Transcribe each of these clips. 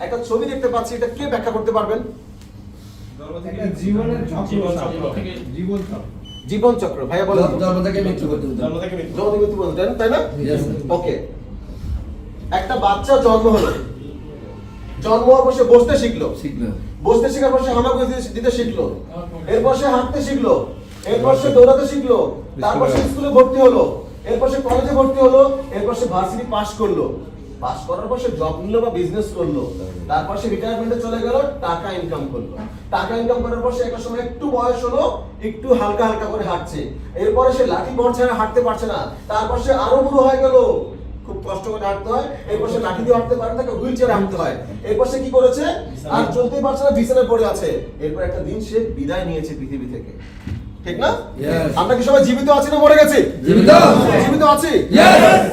একটা ছবি দেখতে পাচ্ছি এটা কে ব্যাখ্যা করতে পারবেন? জীবনের জীবন চক্র। জীবন চক্র। ভাইয়া বলেন। জন্ম থেকে মৃত্যু পর্যন্ত জন্ম থেকে মৃত্যু পর্যন্ত, তাই না? ওকে একটা বাচ্চা জন্ম হলো। জন্ম হওয়ার পর সে বসতে শিখলো। শিখলো। বসতে শেখার পর সে হামাগুড়ি দিতে- দিতে শিখলো। এরপর সে হাঁটতে শিখলো। এরপর সে দৌড়াতে শিখলো। তারপর সে স্কুলে ভর্তি হলো। এরপর সে কলেজে ভর্তি হলো। এরপর সে ভার্সিটি পাস করল। পাস করার পর সে জব নিলো বা বিজনেস করল তারপর সে রিটায়ারমেন্টে চলে গেল টাকা ইনকাম করল। টাকা ইনকাম করার পর সে একটা সময় একটু বয়স হলো একটু হালকা হালকা করে হাঁটছে। এরপরে সে লাঠি বড় ছাড়া হাঁটতে পারছে না। তারপর সে আরও বুড়ো হয়ে গেল খুব কষ্ট করে হাঁটতে হয়। এরপর সে লাঠি দিয়ে হাঁটতে পারে না, তাকে হুইল চেয়ারে হাঁটতে হয়। এরপর সে কি করেছে? আর চলতেই পারছে না বিছানায় পড়ে আছে। এরপর একটা দিন সে বিদায় নিয়েছে পৃথিবী থেকে। ঠিক না? আমরা কি সবাই জীবিত আছি না মরে গেছি? জীবিত। জীবিত আছি?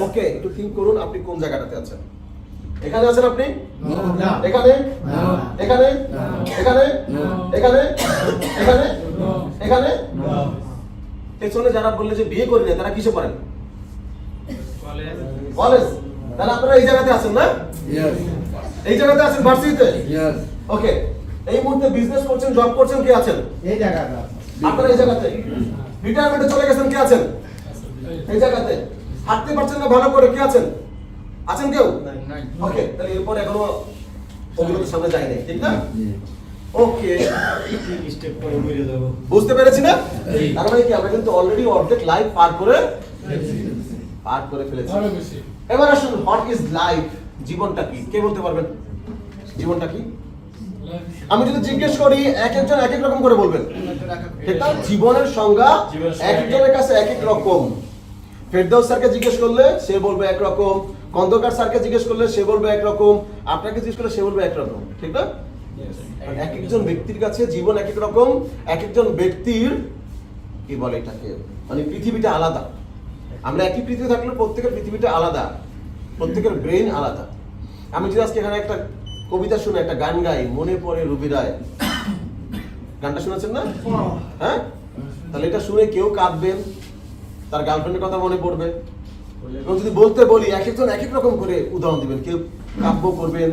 ওকে একটু থিঙ্ক করুন আপনি কোন জায়গাটাতে আছেন। এখানে আছেন আপনি? এখানে? এখানে? এখানে? এখানে? এখানে? এখানে? পেছনে যারা বললে যে বিয়ে করি না তারা কিসে পড়েন? কলেজ তাহলে আপনারা এই জায়গাতে আছেন না? এই জায়গাতে আছেন ভার্সিটিতে? ওকে এই মুহূর্তে বিজনেস করছেন জব করছেন কে আছেন? এই জায়গাটা। আপনারা এই জায়গাতে? রিটায়ারমেন্টে চলে গেছেন কে আছেন? এই জায়গাতে। হাঁটতে পারছেন না ভালো করে কে আছেন? আছেন কেউ? ওকে তাহলে এরপর এখনও তো সামনে যায় নাই ঠিক না? ওকে স্টেপ বুঝে বুঝতে পেরেছি না। তার মানে কি আমরা কিন্তু অলরেডি অর্ধেক লাইফ পার করে পার করে ফেলেছি। এবার আসুন হোয়াট ইজ লাইফ জীবনটা কি? কে বলতে পারবেন? জীবনটা কি? আমি যদি জিজ্ঞেস করি এক একজন এক এক রকম করে বলবেন। জীবনের সংজ্ঞা এক একজনের কাছে এক এক রকম। ফেরদৌস স্যারকে জিজ্ঞেস করলে সে বলবে এক রকম খন্দকার স্যারকে জিজ্ঞেস করলে সে বলবে এক রকম আপনাকে জিজ্ঞেস করলে সে বলবে এক রকম ঠিক না? এক একজন ব্যক্তির কাছে জীবন এক এক রকম এক একজন ব্যক্তির কি বলে এটাকে? মানে পৃথিবীটা আলাদা। আমরা একই পৃথিবী থাকলে প্রত্যেকের পৃথিবীটা আলাদা। প্রত্যেকের ব্রেন আলাদা। আমি যদি আজকে এখানে একটা কবিতা শুনে একটা গান গাই মনে পড়ে রবি রায়। গানটা শুনেছেন না? হ্যাঁ? তাহলে এটা শুনে কেউ কাঁদবেন তার গার্লফ্রেন্ডের কথা মনে পড়বে। এবং যদি বলতে বলি এক একজন এক এক রকম করে উদাহরণ দিবেন। কেউ কাব্য করবেন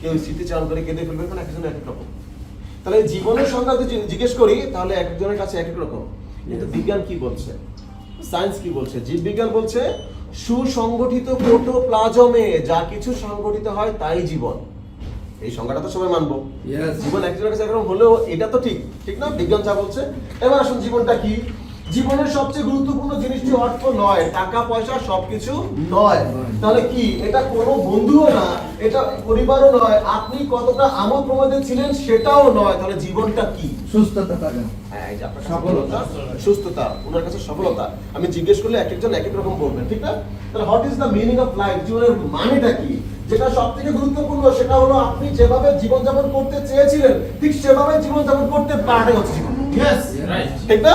কেউ স্মৃতিচারণ করে কেঁদে ফেলবেন মানে এক একজন এক এক রকম। তাহলে জীবনের সংজ্ঞা যদি জিজ্ঞেস করি তাহলে এক একজনের কাছে এক এক রকম। কিন্তু বিজ্ঞান কি বলছে? সায়েন্স কি বলছে? জীববিজ্ঞান বলছে সুসংগঠিত প্রোটোপ্লাজমে যা কিছু সংগঠিত হয় তাই জীবন। এই সংজ্ঞাটা তো সবাই মানবো. জীবন একজনের কাছে একরকম হলেও এটা তো ঠিক ঠিক না? বিজ্ঞান যা বলছে। এবার আসুন জীবনটা কি? জীবনের সবচেয়ে গুরুত্বপূর্ণ জিনিসটি অর্থ নয় টাকা পয়সা সবকিছু নয়। তাহলে কি এটা কোনো বন্ধুও না এটা পরিবারও নয় আপনি কতটা আমোদ প্রমোদে ছিলেন সেটাও নয়। তাহলে জীবনটা কি? সুস্থতা হ্যাঁ। সফলতা। সুস্থতা ওনার কাছে সফলতা। আমি জিজ্ঞেস করলে এক একজন এক এক রকম বলবেন ঠিক না? তাহলে what is the meaning of life জীবনের মানেটা কি? যেটা সব থেকে গুরুত্বপূর্ণ সেটা হলো আপনি যেভাবে জীবনযাপন করতে চেয়েছিলেন ঠিক সেভাবে জীবনযাপন করতে পারাটাই হচ্ছে. ঠিক না?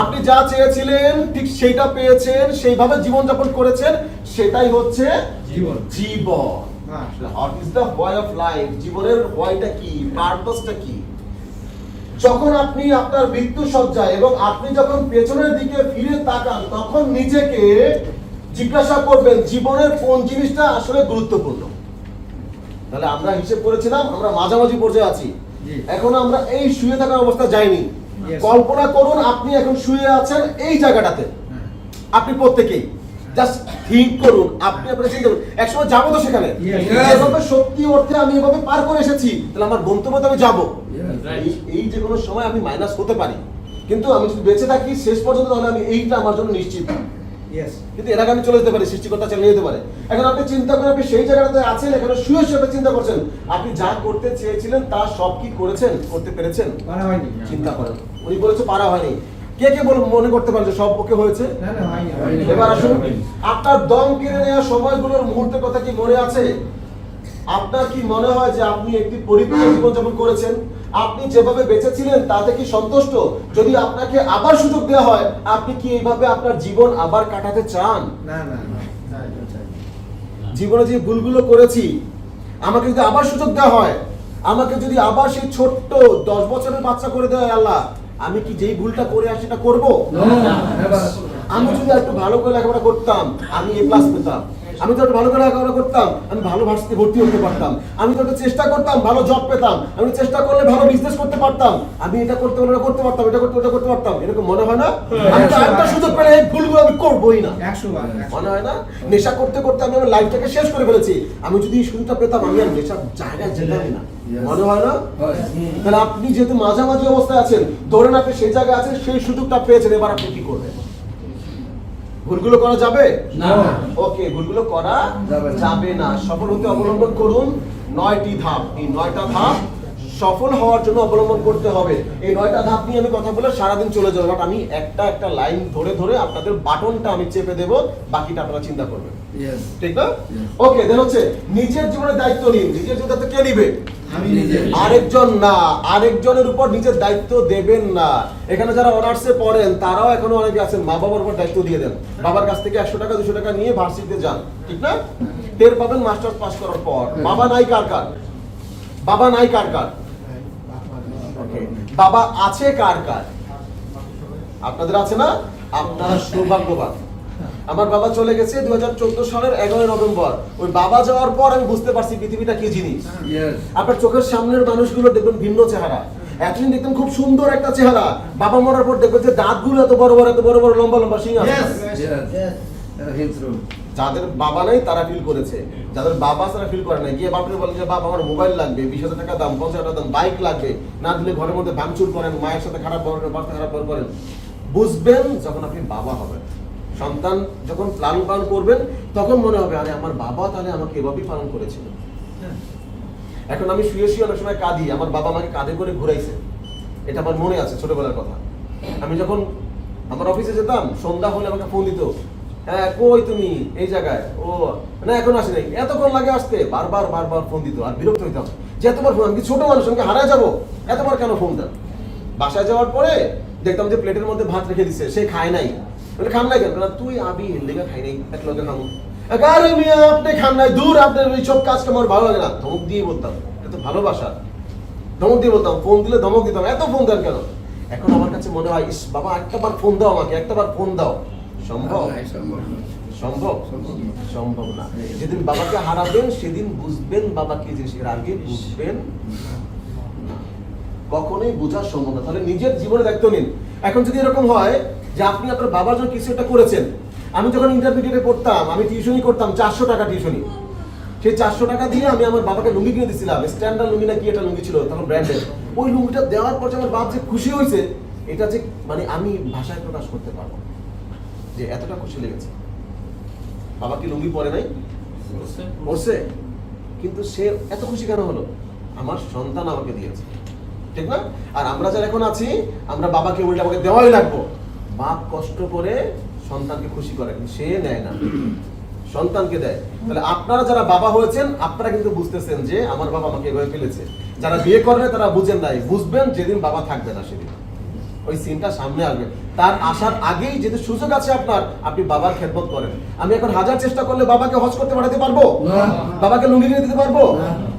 আপনি যা চেয়েছিলেন ঠিক সেইটা পেয়েছেন সেইভাবে জীবনযাপন করেছেন সেটাই হচ্ছে জীবন। জীবন। What is the way of life জীবনের ওয়াইটা কি? পারপাসটা কি? যখন আপনি আপনার মৃত্যু সজ্জায় এবং আপনি যখন পেছনের দিকে ফিরে তাকান তখন নিজেকে জিজ্ঞাসা করবেন জীবনের কোন জিনিসটা আসলে গুরুত্বপূর্ণ? তাহলে আমরা হিসেব করেছিলাম আমরা মাঝামাঝি পর্যায়ে আছি। এখন আমরা এই শুয়ে থাকার অবস্থা যাইনি। কল্পনা করুন আপনি এখন শুয়ে আছেন এই জায়গাটাতে। হ্যাঁ। আপনি প্রত্যেকেই। জাস্ট থিঙ্ক করুন আপনি আপনার চিন্তা করুন। একসময় যাব তো সেখানে. সত্যি অর্থে আমি এভাবে পার করে এসেছি তাহলে আমার গন্তব্যতে আমি যাব। এই যে কোনো সময় আমি মাইনাস হতে পারি। কিন্তু আমি যদি বেঁচে থাকি শেষ পর্যন্ত তাহলে আমি এইটা আমার জন্য নিশ্চিত। কিন্তু এর আগে আমি চলে যেতে পারি সৃষ্টিকর্তা চালিয়ে যেতে পারে। এখন আপনি চিন্তা করেন আপনি সেই জায়গাটাতে আছেন এখানে শুয়ে শুয়ে আপনি চিন্তা করছেন। আপনি যা করতে চেয়েছিলেন তা সব কি করেছেন করতে পেরেছেন? পারা হয়নি। চিন্তা করেন। উনি বলেছে পারা হয়নি। কে কে বল মনে করতে পারেন যে সব ওকে হয়েছে। এবার আসুন আপনার দম কেড়ে নেওয়া সময়গুলোর মুহূর্তের কথা কি মনে আছে? আপনার কি মনে হয় যে আপনি একটি পরিপূর্ণ জীবনযাপন করেছেন? আপনি যেভাবে বেঁচে ছিলেন তাতে কি সন্তুষ্ট যদি আপনাকে আবার সুযোগ দেওয়া হয় আপনি কি এইভাবে আপনার জীবন আবার কাটাতে চান না না। জীবনে যে ভুলগুলো করেছি আমাকে যদি আবার সুযোগ দেওয়া হয় আমাকে যদি আবার সেই ছোট্ট দশ বছরের বাচ্চা করে দেয় আল্লাহ আমি কি যেই ভুলটা করে আসি সেটা করব আমি যদি একটু ভালো করে লেখাপড়া করতাম আমি এ প্লাস পেতাম আমি তো ভালো করে লেখাপড়া করতাম আমি ভালো ভার্সিটি ভর্তি হতে পারতাম। আমি তো চেষ্টা করতাম ভালো জব পেতাম আমি চেষ্টা করলে ভালো বিজনেস করতে পারতাম। আমি এটা করতে পারলে করতে পারতাম এটা করতে ওটা করতে পারতাম। এরকম মনে হয় না? আমি তো একটা সুযোগ পেলে এই ভুলগুলো আমি করবোই না। মনে হয় না? নেশা করতে করতে আমি আমার লাইফটাকে শেষ করে ফেলেছি। আমি যদি এই সুযোগটা পেতাম আমি আর নেশার জায়গায় যেতামই না। মনে হয় না? তাহলে আপনি যেহেতু মাঝামাঝি অবস্থায় আছেন ধরেন আপনি সেই জায়গায় আছেন সেই সুযোগটা পেয়েছেন এবার আপনি কি করবেন? ভুলগুলো করা যাবে? না। ওকে ভুলগুলো করা যাবে না। যাবে না। সফল হতে অবলম্বন করুন। নয়টি ধাপ। এই নয়টা ধাপ সফল হওয়ার জন্য অবলম্বন করতে হবে। এই নয়টা ধাপ নিয়ে আমি কথা বলে সারাদিন চলে যাব। বাট আমি একটা একটা লাইন ধরে ধরে আপনাদের বাটনটা আমি চেপে দেবো। বাকিটা আপনারা চিন্তা করবেন. ঠিক না? ওকে দেন হচ্ছে নিজের জীবনের দায়িত্ব নিন। নিজের জীবনের দায়িত্ব কে নিবে? আরেকজন না। আরেকজনের উপর নিজের দায়িত্ব দেবেন না। এখানে যারা অনার্সে পড়েন তারাও এখনও অনেকে আছেন মা বাবার উপর দায়িত্ব দিয়ে দেন। বাবার কাছ থেকে একশো টাকা দুশো টাকা নিয়ে ভার্সিটিতে যান। ঠিক না? টের পাবেন মাস্টার্স পাস করার পর। বাবা নাই কার কার? বাবা নাই কার কার. বাবা আছে কার কার? আপনাদের আছে না? আপনারা সৌভাগ্যবান। আমার বাবা চলে গেছে দুই হাজার চোদ্দ সালের এগারোই নভেম্বর। ওই বাবা যাওয়ার পর আমি বুঝতে পারছি পৃথিবীটা কি জিনিস। আপনার চোখের সামনের মানুষগুলো দেখবেন ভিন্ন চেহারা। এতদিন দেখতেন খুব সুন্দর একটা চেহারা। বাবা মরার পর দেখবেন যে দাঁতগুলো এত বড় বড় এত বড় বড় লম্বা লম্বা সিং. Uh. যাদের বাবা নাই তারা ফিল করেছে। যাদের বাবা তারা ফিল করে না গিয়ে বাপরে বলে যে বাবা আমার মোবাইল লাগবে বিশ হাজার টাকা দাম পঞ্চাশ হাজার দাম বাইক লাগবে। না দিলে ঘরের মধ্যে ভাঙচুর করেন মায়ের সাথে খারাপ ব্যবহার বাচ্চা খারাপ ব্যবহার করেন বুঝবেন যখন আপনি বাবা হবেন। সন্তান যখন লালন পালন করবেন তখন মনে হবে আরে আমার বাবা তাহলে আমাকে এভাবেই পালন করেছিল। এখন আমি শুয়ে শুয়ে অনেক সময় কাঁদি আমার বাবা আমাকে কাঁধে করে ঘুরাইছে। এটা আমার মনে আছে ছোটবেলার কথা। আমি যখন আমার অফিসে যেতাম সন্ধ্যা হলে আমাকে ফোন দিত হ্যাঁ কই তুমি? এই জায়গায়? ও না এখন আসে নাই। এতক্ষণ লাগে আসতে বারবার বারবার ফোন দিত আর বিরক্ত হইতাম। যে এতবার ফোন আমি ছোট মানুষ আমাকে হারায় যাব? এতবার কেন ফোন দেন বাসায় যাওয়ার পরে দেখতাম যে প্লেটের মধ্যে ভাত রেখে দিচ্ছে সে খায় নাই। বলে খান নাই কেন? বলে, তুই আবি লেগে খাই নাই এক লগে খাব আরে মিয়া আপনি খান নাই দূর আপনার এইসব কাজ আমার ভালো লাগে না। ধমক দিয়ে বলতাম এটা তো ভালোবাসা। ধমক দিয়ে বলতাম ফোন দিলে ধমক দিতাম এত ফোন দেন কেন? এখন আমার কাছে মনে হয় ইস বাবা একটাবার ফোন দাও আমাকে একটাবার ফোন দাও। সম্ভব? সম্ভব সম্ভব? না। যেদিন বাবাকে হারাবেন সেদিন বুঝবেন বাবা কি জিনিস এর আগে বুঝবেন কখনোই বোঝার সম্ভব না। তাহলে নিজের জীবনে দায়িত্ব নিন। এখন যদি এরকম হয় যে আপনি আপনার বাবার জন্য কিছু একটা করেছেন আমি যখন ইন্টারমিডিয়েটে পড়তাম আমি টিউশনই করতাম চারশো টাকা টিউশনি সেই চারশো টাকা দিয়ে আমি আমার বাবাকে লুঙ্গি কিনে দিয়েছিলাম স্ট্যান্ডার্ড লুঙ্গি না কি একটা লুঙ্গি ছিল তখন ব্র্যান্ডের ওই লুঙ্গিটা দেওয়ার পর যে আমার বাপ যে খুশি হয়েছে এটা যে মানে আমি ভাষায় প্রকাশ করতে পারব। যে এতটা খুশি লেগেছে। বাবা কি লুঙ্গি পরে নাই? পড়ছে কিন্তু সে এত খুশি কেন হলো? আমার সন্তান আমাকে দিয়েছে। ঠিক না? আর আমরা যারা এখন আছি আমরা বাবাকে উল্টা আমাকে দেওয়াই লাগবো। বাপ কষ্ট করে সন্তানকে খুশি করে সে নেয় না। সন্তানকে দেয়। তাহলে আপনারা যারা বাবা হয়েছেন আপনারা কিন্তু বুঝতেছেন যে আমার বাবা আমাকে এভাবে ফেলেছে। যারা বিয়ে করবে তারা বুঝেন নাই। বুঝবেন যেদিন বাবা থাকবে না সেদিন। ওই সিনটা সামনে আসবে। তার আসার আগেই যদি সুযোগ আছে আপনার আপনি বাবার খেদমত করেন। আমি এখন হাজার চেষ্টা করলে বাবাকে হজ করতে পাঠাতে পারব? বাবাকে লুঙ্গি কিনে দিতে পারব।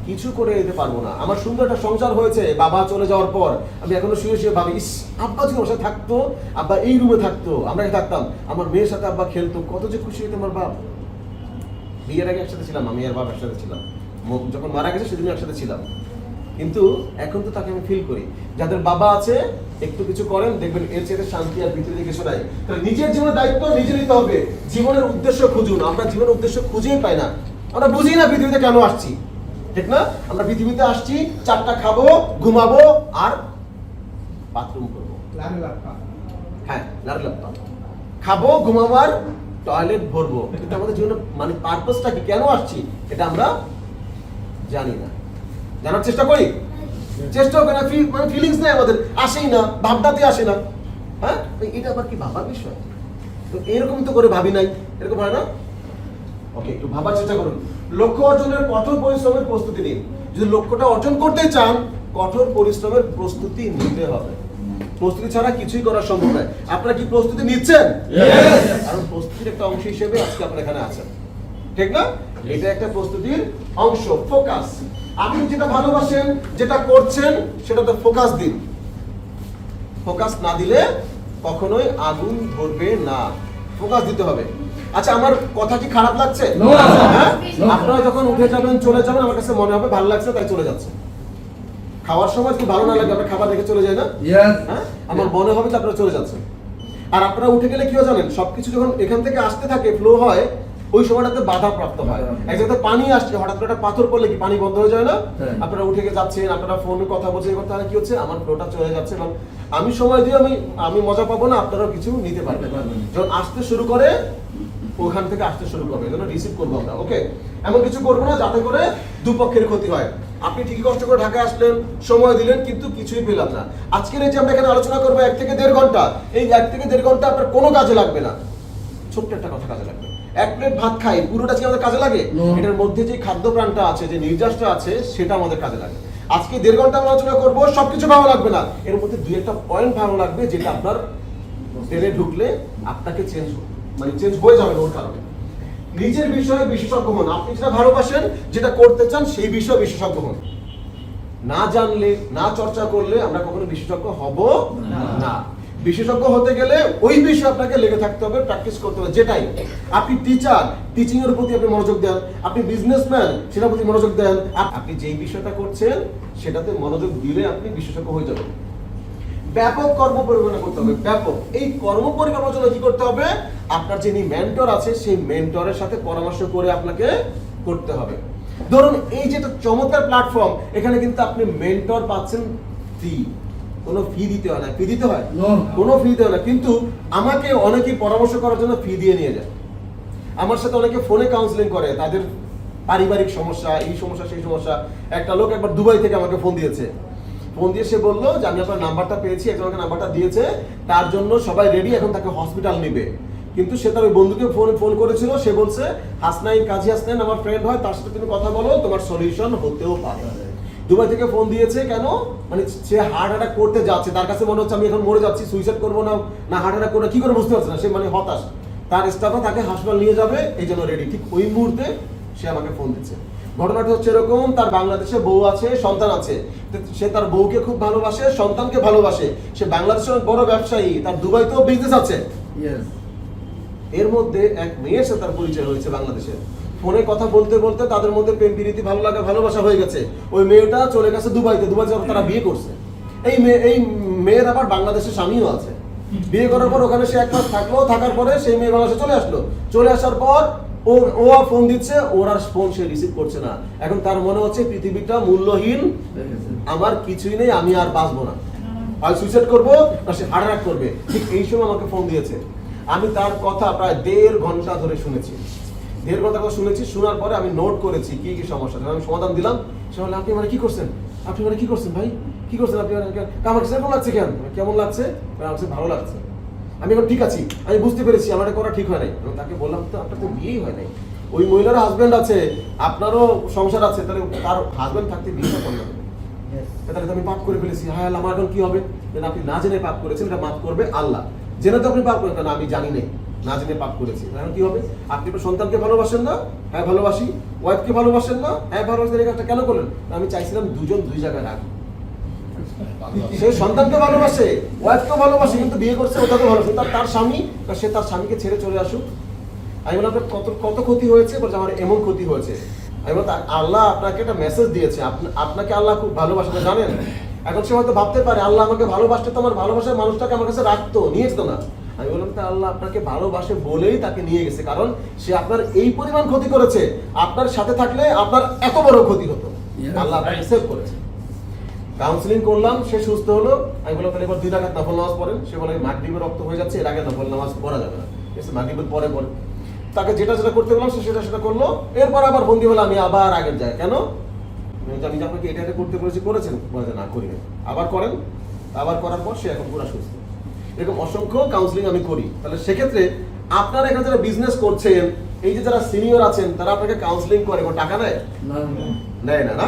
কিছু করে দিতে পারব না। আমার সুন্দর একটা সংসার হয়েছে, বাবা চলে যাওয়ার পর। আমি এখনও শুয়ে শুয়ে ভাবি, ইস, আব্বা যদি আমার থাকতো, আব্বা এই রুমে থাকতো, আমরা থাকতাম, আমার মেয়ের সাথে আব্বা খেলতো, কত যে খুশি হতো আমার বাপ। বিয়ের আগে একসাথে ছিলাম, আমি আর বাপ একসাথে ছিলাম। যখন মারা গেছে সেদিন একসাথে ছিলাম। কিন্তু এখন তো তাকে আমি ফিল করি। যাদের বাবা আছে, একটু কিছু করেন, দেখবেন এর চেয়ে শান্তি আর পৃথিবীতে কিছু নাই। তাহলে নিজের জীবনের দায়িত্ব নিজে নিতে হবে। জীবনের উদ্দেশ্য খুঁজুন। আমরা জীবনের উদ্দেশ্য খুঁজেই পাই না। আমরা বুঝি না পৃথিবীতে কেন আসছি। ঠিক না? আমরা পৃথিবীতে আসছি চারটা খাব ঘুমাবো আর বাথরুম করব। হ্যাঁ খাব ঘুমাবার টয়লেট ভরবো। কিন্তু আমাদের জীবনে মানে পারপাসটা কি? কেন আসছি? এটা আমরা জানি না। জানার চেষ্টা করি? চেষ্টা করি না মানে ফিলিংস নেই আমাদের। আসেই না ভাবনাতে আসে না। হ্যাঁ? এটা আবার কি ভাবার বিষয়? তো এরকম তো করে ভাবি নাই। এরকম হয় না? ওকে একটু ভাবার চেষ্টা করুন। লক্ষ্য অর্জনের কঠোর পরিশ্রমের প্রস্তুতি নিন। যদি লক্ষ্যটা অর্জন করতে চান কঠোর পরিশ্রমের প্রস্তুতি নিতে হবে। প্রস্তুতি ছাড়া কিছুই করা সম্ভব নয়। আপনারা কি প্রস্তুতি নিচ্ছেন? কারণ প্রস্তুতির একটা অংশ হিসেবে আজকে আপনারা এখানে আছেন। ঠিক না? এটা একটা প্রস্তুতির অংশ ফোকাস আপনি যেটা ভালোবাসেন যেটা করছেন সেটাতে ফোকাস দিন। ফোকাস না দিলে কখনোই আগুন ধরবে না। ফোকাস দিতে হবে। আচ্ছা আমার কথা কি খারাপ লাগছে. হ্যাঁ? আপনারা যখন উঠে যাবেন চলে যাবেন আমার কাছে মনে হবে ভালো লাগছে তাই চলে যাচ্ছে। খাওয়ার সময় কি ভালো না লাগে আমরা খাবার রেখে চলে যাই না? হ্যাঁ? আমার মনে হবে যে আপনারা চলে যাচ্ছেন। আর আপনারা উঠে গেলে কি হয় জানেন? সবকিছু যখন এখান থেকে আসতে থাকে ফ্লো হয় ওই সময়টাতে বাধা প্রাপ্ত হয় এক জায়গাতে পানি আসছে হঠাৎ করে একটা পাথর পড়লে কি পানি বন্ধ হয়ে যায় না? হ্যাঁ। আপনারা উঠে গিয়ে যাচ্ছেন আপনারা ফোনে কথা বলছেন এবার তাহলে কি হচ্ছে? আমার ফ্লোটা চলে যাচ্ছে এবং আমি সময় দিয়ে আমি আমি মজা পাবো না আপনারাও কিছু নিতে পারবেন। যখন আসতে শুরু করে ওখান থেকে আসতে শুরু করবে যেন রিসিভ করব আমরা ওকে এমন কিছু করব না যাতে করে দুপক্ষের ক্ষতি হয়। আপনি ঠিকই কষ্ট করে ঢাকা আসলেন সময় দিলেন কিন্তু কিছুই পেলাম না। আজকের এই যে আমরা এখানে আলোচনা করব এক থেকে দেড় ঘণ্টা এই এক থেকে দেড় ঘণ্টা আপনার কোনো কাজে লাগবে না। ছোট্ট একটা কথা কাজে লাগবে। এক প্লেট ভাত খাই পুরোটা কি আমাদের কাজে লাগে? এটার মধ্যে যে খাদ্য প্রাণটা আছে যে নির্যাসটা আছে সেটা আমাদের কাজে লাগে। আজকে দেড় ঘণ্টা আমরা আলোচনা করব সবকিছু ভালো লাগবে না। এর মধ্যে দুই একটা পয়েন্ট ভালো লাগবে যেটা আপনার ট্রেনে ঢুকলে আপনাকে চেঞ্জ মানে চেঞ্জ হয়ে যাবে ওর কারণে। নিজের বিষয়ে বিশেষজ্ঞ হন। আপনি যেটা ভালোবাসেন যেটা করতে চান সেই বিষয়ে বিশেষজ্ঞ হন। না জানলে না চর্চা করলে আমরা কখনো বিশেষজ্ঞ হব না। না। বিশেষজ্ঞ হতে গেলে ওই বিষয়ে আপনাকে লেগে থাকতে হবে প্র্যাকটিস করতে হবে। যেটাই। আপনি টিচার টিচিং এর প্রতি আপনি মনোযোগ দেন। আপনি বিজনেসম্যান সেটার প্রতি মনোযোগ দেন। আপনি যেই বিষয়টা করছেন সেটাতে মনোযোগ দিলে আপনি বিশেষজ্ঞ হয়ে যাবেন। ব্যাপক কর্ম পরিকল্পনা করতে হবে ব্যাপক। এই কর্ম পরিকল্পনার জন্য কি করতে হবে? আপনার যিনি মেন্টর আছে সেই মেন্টরের সাথে পরামর্শ করে আপনাকে করতে হবে। ধরুন এই যে একটা চমৎকার প্ল্যাটফর্ম এখানে কিন্তু আপনি মেন্টর পাচ্ছেন ফ্রি কোনো ফি দিতে হয় না। ফি দিতে হয়. কোনো ফি দিতে হয় না। কিন্তু আমাকে অনেকেই পরামর্শ করার জন্য ফি দিয়ে নিয়ে যায়। আমার সাথে অনেকে ফোনে কাউন্সিলিং করে তাদের পারিবারিক সমস্যা এই সমস্যা সেই সমস্যা। একটা লোক একবার দুবাই থেকে আমাকে ফোন দিয়েছে। ফোন দিয়ে সে বলল যে, আমি আপনার নাম্বারটা পেয়েছি, একজন আমাকে নাম্বারটা দিয়েছে, তার জন্য সবাই রেডি এখন তাকে হসপিটাল নেবে। কিন্তু সে তার ওই বন্ধুকে ফোন ফোন করেছিল, সে বলছে, হাসনাইন, কাজী হাসনাইন আমার ফ্রেন্ড হয়, তার সাথে তুমি কথা বলো, তোমার সলিউশন হতেও পারে। দুবাই থেকে ফোন দিয়েছে, কেন? মানে সে হার্ট অ্যাটাক করতে যাচ্ছে, তার কাছে মনে হচ্ছে, আমি এখন মরে যাচ্ছি সুইসাইড করব না। না হার্ট অ্যাটাক করব, কি করে বুঝতে পারছে না, সে মানে হতাশ। তার স্টাফরা তাকে হাসপাতাল নিয়ে যাবে, এই জন্য রেডি ঠিক ওই মুহূর্তে সে আমাকে ফোন দিচ্ছে। ঘটনাটা হচ্ছে এরকম তার বাংলাদেশে বউ আছে সন্তান আছে। সে তার বউকে খুব ভালোবাসে সন্তানকে ভালোবাসে। সে বাংলাদেশের বড় ব্যবসায়ী তার দুবাইতেও বিজনেস আছে। এর মধ্যে এক মেয়ের সাথে তার পরিচয় হয়েছে বাংলাদেশে। ফোনে কথা বলতে বলতে তাদের মধ্যে প্রেম প্রীতি ভালো লাগা ভালোবাসা হয়ে গেছে। ওই মেয়েটা চলে গেছে দুবাইতে। দুবাই যাওয়ার তারা বিয়ে করছে। এই মেয়ে এই মেয়ের আবার বাংলাদেশের স্বামীও আছে। বিয়ে করার পর ওখানে সে এক মাস থাকল থাকার পরে সেই মেয়ে বাংলাদেশে চলে আসলো। চলে আসার পর ও ও ফোন দিচ্ছে, ওর আর ফোন সে রিসিভ করছে না। এখন তার মনে হচ্ছে পৃথিবীটা মূল্যহীন, আমার কিছুই নেই, আমি আর বাঁচবো না। হয় সুইসাইড করব না সে হার্ট অ্যাটাক করবে। ঠিক এই সময় আমাকে ফোন দিয়েছে। আমি তার কথা প্রায় দেড় ঘণ্টা ধরে শুনেছি। দেড় ঘণ্টা কথা শুনেছি, শোনার পরে আমি নোট করেছি, কি কি সমস্যা। আমি সমাধান দিলাম। সে বলল আপনি মানে কি করছেন? আপনি মানে কি করছেন ভাই? কি করছেন আপনি? আমার কেমন লাগছে কেন? কেমন লাগছে? আমার ভালো লাগছে। আমি এখন ঠিক আছি আমি বুঝতে পেরেছি আমার এটা করা ঠিক হয় নাই। এবং তাকে বললাম তো আপনার তো বিয়েই হয় নাই। ওই মহিলার হাজবেন্ড আছে আপনারও সংসার আছে তাহলে তার হাজবেন্ড থাকতে বিয়েটা করলেন তাহলে তো আমি পাপ করে ফেলেছি। হ্যাঁ আল্লাহ, আমার এখন কি হবে? যেন আপনি না জেনে পাপ করেছেন এটা মাফ করবে আল্লাহ। জেনে তো আপনি পাপ করেন কেন? আমি জানি না না জেনে পাপ করেছি। এখন কি হবে? আপনি আপনার সন্তানকে ভালোবাসেন না? হ্যাঁ ভালোবাসি। ওয়াইফকে ভালোবাসেন না? হ্যাঁ ভালোবাসেন এই কাজটা কেন করলেন? আমি চাইছিলাম দুজন দুই জায়গায় রাখব সে সন্তানকে ভালোবাসে ওয়াইফকেও ভালোবাসে কিন্তু বিয়ে করছে ওটাকে ভালোবাসে। তার তার স্বামী সে তার স্বামীকে ছেড়ে চলে আসুক। আমি বললাম আপনার কত কত ক্ষতি হয়েছে? বলছে আমার এমন ক্ষতি হয়েছে। আমি বললাম আল্লাহ আপনাকে একটা মেসেজ দিয়েছে। আপনাকে আল্লাহ খুব ভালোবাসে জানেন? এখন সে হয়তো ভাবতে পারে আল্লাহ আমাকে ভালোবাসতে তো আমার ভালোবাসার মানুষটাকে আমার কাছে রাখতো নিয়ে যেত না। আমি বললাম তা আল্লাহ আপনাকে ভালোবাসে বলেই তাকে নিয়ে গেছে কারণ সে আপনার এই পরিমাণ ক্ষতি করেছে। আপনার সাথে থাকলে আপনার এত বড় ক্ষতি হতো। আল্লাহ আপনাকে সেভ করেছে। কাউন্সিলিং করলাম সে সুস্থ হলো। আমি বললাম তাহলে এবার দুই রাখাত নফল নামাজ পড়েন। সে বলে মাগরিবের রক্ত হয়ে যাচ্ছে এর আগে নফল নামাজ পড়া যাবে না। আছে মাগরিবের পরে পরে তাকে যেটা যেটা করতে বললাম সে সেটা সেটা করল। এরপর আবার বন্দি হলো আমি আবার আগের যায় কেন? আমি যে আপনাকে এটা এটা করতে বলেছি করেছেন? বলে না করি। আবার করেন। আবার করার পর সে এখন পুরো সুস্থ। এরকম অসংখ্য কাউন্সিলিং আমি করি। তাহলে সেক্ষেত্রে আপনারা এখানে যারা বিজনেস করছেন এই যে যারা সিনিয়র আছেন তারা আপনাকে কাউন্সিলিং করে টাকা নেয়। নেয় না না?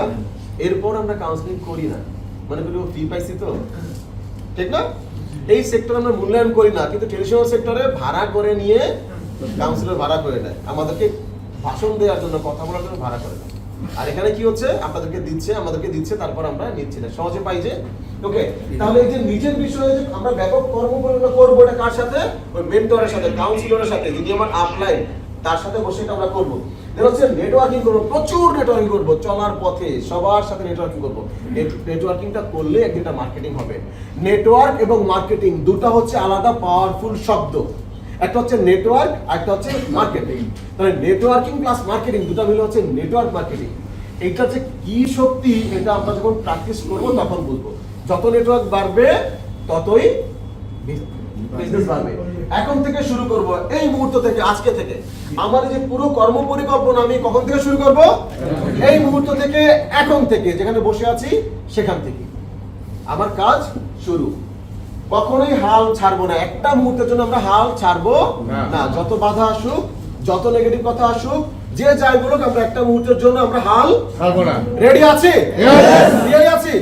এরপর আমরা কাউন্সিলিং করি না। মানে ফি পাইছি তো। ঠিক না? এই সেক্টর আমরা মূল্যায়ন করি না, কিন্তু ট্রেডিশনাল সেক্টরে ভাড়া করে নিয়ে কাউন্সিলর ভাড়া করে নেয়। আমাদেরকে ভাষণ দেওয়ার জন্য, কথা বলার জন্য ভাড়া করে আর এখানে কি হচ্ছে? আপনাদেরকে দিচ্ছে, আমাদেরকে দিচ্ছে, তারপর আমরা নিচ্ছি না। সহজে পাই যে ওকে তাহলে এই যে নিজের বিষয়ে যে আমরা ব্যাপক কর্ম পরিচালনা করব এটা কার সাথে? ওই মেন্টরের সাথে কাউন্সিলরের সাথে যিনি আমার আপলাইন তার সাথে বসে এটা আমরা করব। হচ্ছে নেটওয়ার্কিং করব, প্রচুর নেটওয়ার্কিং করব, চলার পথে, সবার সাথে নেটওয়ার্কিং করব। নেটওয়ার্কিংটা করলে একদিনটা মার্কেটিং হবে। নেটওয়ার্ক এবং মার্কেটিং দুটো হচ্ছে আলাদা পাওয়ারফুল শব্দ। একটা হচ্ছে নেটওয়ার্ক একটা হচ্ছে মার্কেটিং তাহলে নেটওয়ার্কিং প্লাস মার্কেটিং দুটো মিলে হচ্ছে নেটওয়ার্ক মার্কেটিং এটা যে কি শক্তি, এটা আমরা যখন প্র্যাকটিস করব, তখন বুঝব। যত নেটওয়ার্ক বাড়বে, ততই বিজনেস বাড়বে। এখন থেকে শুরু করব এই মুহূর্ত থেকে আজকে থেকে। আমার যে পুরো কর্ম পরিকল্পনা আমি কখন থেকে শুরু করব? এই মুহূর্ত থেকে এখন থেকে যেখানে বসে আছি সেখান থেকে। আমার কাজ শুরু। কখনোই হাল ছাড়বো না। একটা মুহূর্তের জন্য আমরা হাল ছাড়বো না। যত বাধা আসুক যত নেগেটিভ কথা আসুক যে যাই বলুক আমরা একটা মুহূর্তের জন্য আমরা হাল ছাড়বো না। রেডি আছি? রেডি আছি?